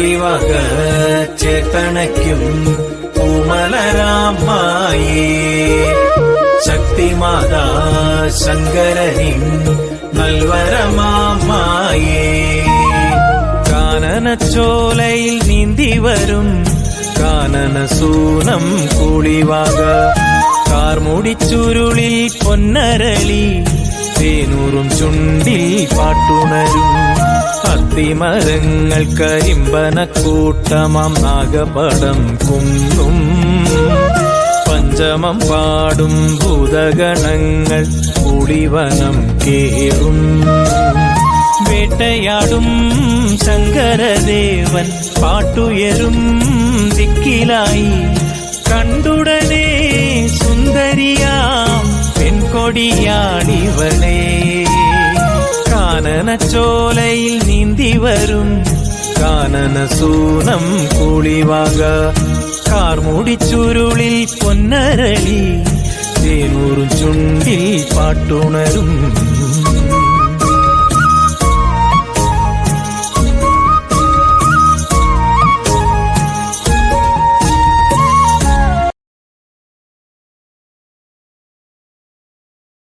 കുളിവക ചേർത്തണയ്ക്കും പൂമലരാമായേ ശക്തിമാതാ ശങ്കരനിൻ നൽവരമാമായേ കാനനച്ചോലയിൽ നീന്തി വരും കാനനസൂനം കൂളിവാക. കാർമുടിച്ചുരുളിൽ പൊന്നരളി തേനൂറും ചുണ്ടിൽ പാട്ടുണരും. അത്തിമരങ്ങൾ കരിമ്പനക്കൂട്ടമം നാഗപടം കുന്നും. പഞ്ചമം പാടും ഭൂതഗണങ്ങൾ കുടിവനം കേറും. വേട്ടയാടും ശങ്കരദേവൻ പാട്ടുയരും ദിക്കിലായി. കണ്ടുടനെ സുന്ദരിയാം പെൺകൊടിയാടിവളെ കാനനച്ചോലയിൽ നീന്തി വരും കാനനസൂനം കുളിവാക കാർമുടിച്ചുരുളിൽ പൊന്നരളി തേനൂറും ചുണ്ടിൽ പാട്ടുണരും